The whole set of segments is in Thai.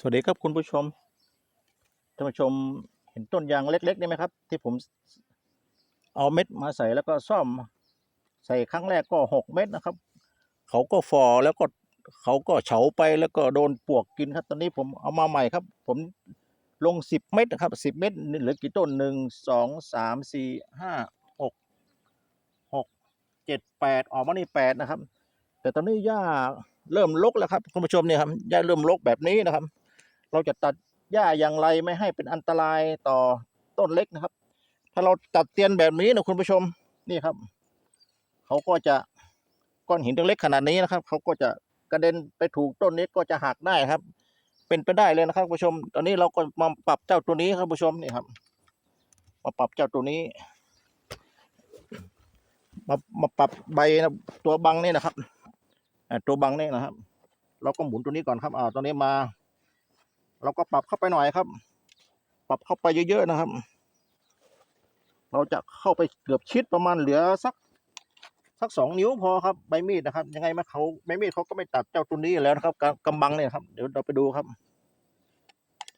สวัสดีครับคุณผู้ชม ท่านผู้ชมเห็นต้นยางเล็กๆนี่ไหมครับ ที่ผมเอาเม็ดมาใส่แล้วก็ซ่อม ใส่ครั้งแรกก็หกเม็ดนะครับ เขาก็ฟอแล้วก็เขาก็เฉาไปแล้วก็โดนปวกกินครับ ตอนนี้ผมเอามาใหม่ครับ ผมลงสิบเม็ดนะครับสิบเม็ดเหลือกี่ต้นหนึ่งสองสามสี่ห้าหกหกเจ็ดแปดออกมานี่แปดนะครับ แต่ตอนนี้หญ้าเริ่มรกแล้วครับคุณผู้ชมเนี่ยครับหญ้าเริ่มรกแบบนี้นะครับ เราจะตัดหญ้าอย่างไรไม่ให้เป็นอันตรายต่อต้นเล็กนะครับ ถ้าเราตัดเตียนแบบนี้นะคุณผู้ชมนี่ครับ เขาก็จะก้อนหินเล็กขนาดนี้นะครับ เขาก็จะกระเด็นไปถูกต้นนี้ก็จะหักได้ครับ เป็นไปได้เลยนะครับผู้ชม ตอนนี้เราก็มาปรับเจ้าตัวนี้ครับผู้ชมนี่ครับ มาปรับเจ้าตัวนี้ มามาปรับใบนะตัวบังนี่นะครับตัวบังนี่นะครับ เราก็หมุนตัวนี้ก่อนครับอ่าตัวนี้มา เราก็ปรับเข้าไปหน่อยครับ ปรับเข้าไปเยอะๆนะครับ เราจะเข้าไปเกือบชิดประมาณเหลือสักสักสองนิ้วพอครับใบมีดนะครับ ยังไงมาเขาใบมีดเขาก็ไม่ตัดเจ้าตัวนี้แล้วนะครับกำบังเนี่ยครับ เดี๋ยวเราไปดูครับ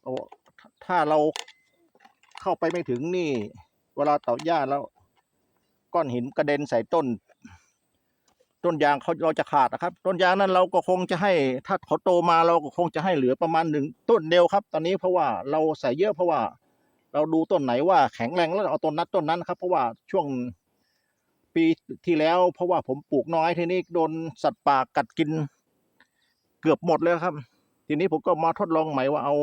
โอ้ถ้าถ้าเราเข้าไปไม่ถึงนี่ เวลาเต่าหญ้าแล้ว ก้อนหินกระเด็นใส่ต้น ต้นยางเขาเราจะขาดนะครับ ต้นยางนั้นเราก็คงจะให้ถ้าเขาโตมาเราก็คงจะให้เหลือประมาณหนึ่งต้นเดียวครับ ตอนนี้เพราะว่าเราใส่เยอะเพราะว่า เราดูต้นไหนว่าแข็งแรงแล้วเอาต้นนัดต้นนั้นครับ เพราะว่าช่วงปีที่แล้ว เพราะว่าผมปลูกน้อยทีนี้โดนสัตว์ป่ากัดกิน เกือบหมดเลยครับ ทีนี้ผมก็มาทดลองใหม่ว่าเอา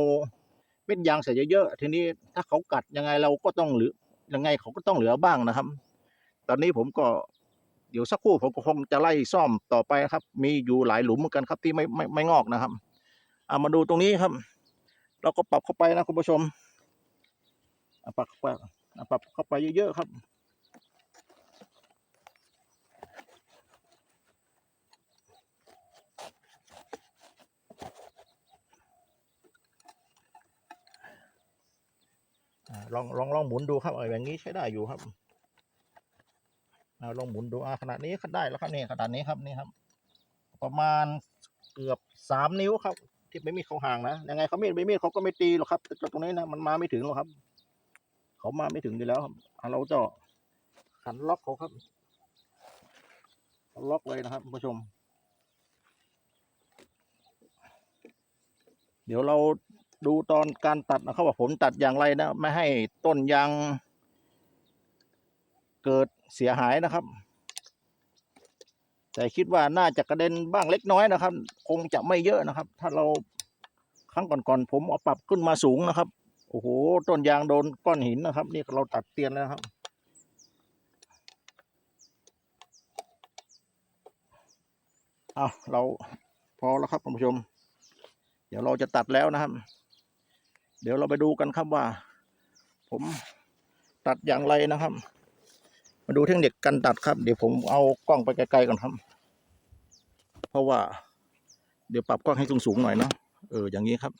เม็ดยางใส่เยอะๆทีนี้ถ้าเขากัดยังไงเราก็ต้องเหลือยังไงเขาก็ต้องเหลือบ้างนะครับ ตอนนี้ผมก็ ดี๋ยวสักครู่ผมก็คงจะไล่ซ่อมต่อไปครับ มีอยู่หลายหลุมเหมือนกันครับที่ไม่ไม่ไม่งอกนะครับเอามาดูตรงนี้ครับ เราก็ปรับเข้าไปนะคุณผู้ชมปรับเข้าไปปรับเข้าไปเยอะๆครับลองลองลองหมุนดูครับอออย่างนี้ใช้ได้อยู่ครับ อ่าลองหมุนดูอ่าขนาดนี้ก็ได้แล้วครับนี่ขนาดนี้ครับนี่ครับ ประมาณเกือบสามนิ้วครับ ที่ไม่มีเขาห่างนะยังไงเขามีดไม่มีดเขาก็ไม่ตีหรอกครับแต่ตรงนี้นะมันมาไม่ถึงหรอกครับ เขามาไม่ถึงอยู่แล้วครับอ่าเราจะขันล็อกเขาครับ ล็อกเลยนะครับผู้ชม เดี๋ยวเราดูตอนการตัดนะครับว่าผมตัดอย่างไรนะ ไม่ให้ต้นยาง เกิดเสียหายนะครับ แต่คิดว่าน่าจะกระเด็นบ้างเล็กน้อยนะครับ คงจะไม่เยอะนะครับ ถ้าเราครั้งก่อนๆผมเอาปรับขึ้นมาสูงนะครับโอ้โหต้นยางโดนก้อนหินนะครับ นี่เราตัดเตียนแล้วครับ เอาเราพอแล้วครับท่านผู้ชม เดี๋ยวเราจะตัดแล้วนะครับ เดี๋ยวเราไปดูกันครับว่า ผมตัดอย่างไรนะครับ มาดูเทคนิคการตัดครับ เดี๋ยวผมเอากล้องไปไกลๆก่อนครับ เพราะว่า เดี๋ยวปรับกล้องให้สูงๆหน่อยเนาะเอออย่างนี้ครับ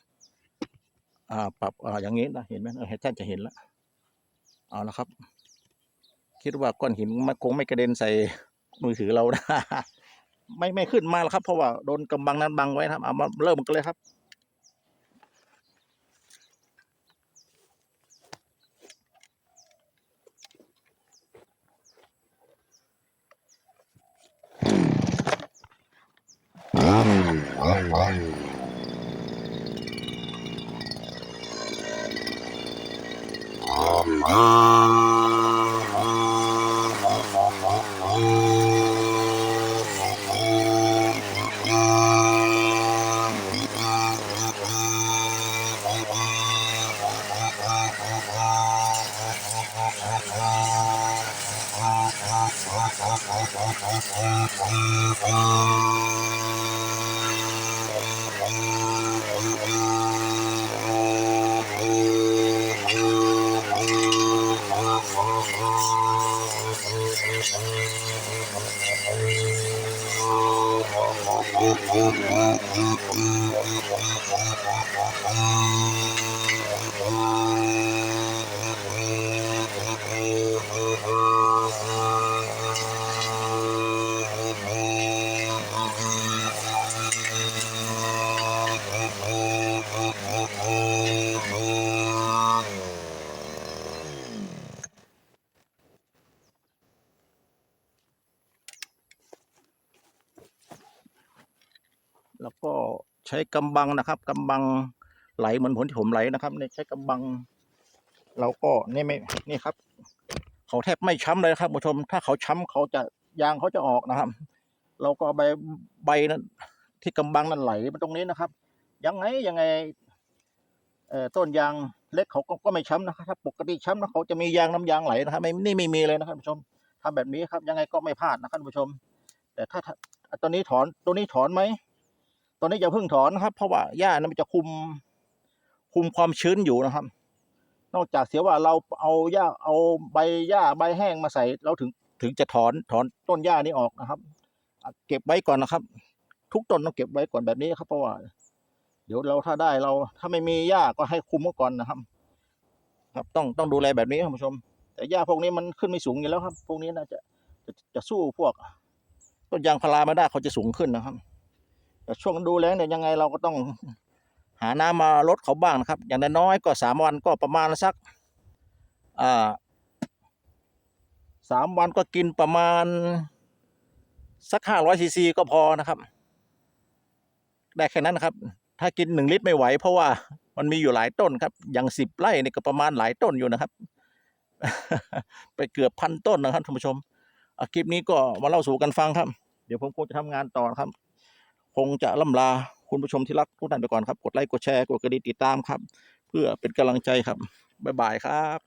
อ่าปรับอ่าอย่างนี้นะเห็นไหมเออท่านจะเห็นแล้วเอาละครับ คิดว่าก้อนหินมันคงไม่กระเด็นใส่มือถือเรานะไม่ไม่ขึ้นมาแล้วครับ เพราะว่าโดนกำบังนั้นบังไว้ครับเอามาเริ่มกันเลยครับ Allah. Thank you. แล้วก็ใช้กำบังนะครับกำบังไหลเหมือนผลที่ผมไหลนะครับเนี่ยใช้กำบัง เราก็นี่ไม่นี่ครับ เขาแทบไม่ช้ำเลยครับผู้ชม ถ้าเขาช้ำเขาจะยางเขาจะออกนะครับ เราก็ใบใบนั้นที่กำบังนั้นไหลมาตรงนี้นะครับ ยังไงยังไงเอ่อต้นยางเล็กเขาก็ก็ไม่ช้ำนะครับถ้าปกติช้ำนะเขาจะมียางน้ำยางไหลนะครับ ไม่นี่ไม่มีเลยนะครับผู้ชมทำแบบนี้ครับ ยังไงก็ไม่พลาดนะครับผู้ชม แต่ถ้าถ้าตอนนี้ถอนตัวนี้ถอนไหม ตอนนี้อย่าเพิ่งถอนนะครับ เพราะว่าหญ้านั้นมันจะคุมคุมความชื้นอยู่นะครับ นอกจากเสียว่าเราเอาหญ้าเอาใบหญ้าใบแห้งมาใส่เราถึงถึงจะถอนถอนต้นหญ้านี้ออกนะครับ เก็บไว้ก่อนนะครับ ทุกต้นต้องเก็บไว้ก่อนแบบนี้ครับเพราะว่าเดี๋ยวเราถ้าได้เราถ้าไม่มีหญ้าก็ให้คุมไว้ก่อนนะครับ ครับต้องต้องดูแลแบบนี้ครับผู้ชม แต่หญ้าพวกนี้มันขึ้นไม่สูงอยู่แล้วครับ พวกนี้น่าจะจะจะสู้พวกต้นยางพาราไม่ได้เขาจะสูงขึ้นนะครับ แต่ช่วงดูแล้งเนี่ยยังไงเราก็ต้องหาน้ำมาลดเขาบ้างนะครับ อย่างน้อยก็สามวันก็ประมาณสักอ่าสามวันก็กินประมาณสักห้าร้อยซีซีก็พอนะครับ ได้แค่นั้นนะครับ ถ้ากินหนึ่งลิตรไม่ไหว เพราะว่ามันมีอยู่หลายต้นครับ อย่างสิบไร่นี่ก็ประมาณหลายต้นอยู่นะครับ ไปเกือบพันต้นนะครับท่านผู้ชมคลิปนี้ก็มาเล่าสู่กันฟังครับ เดี๋ยวผมคงจะทำงานต่อครับ คงจะล่ำลาคุณผู้ชมที่รักทุกท่านไปก่อนครับ กดไลค์ กดแชร์ กดกระดิ่งติดตามครับ เพื่อเป็นกำลังใจครับ บ๊ายบายครับ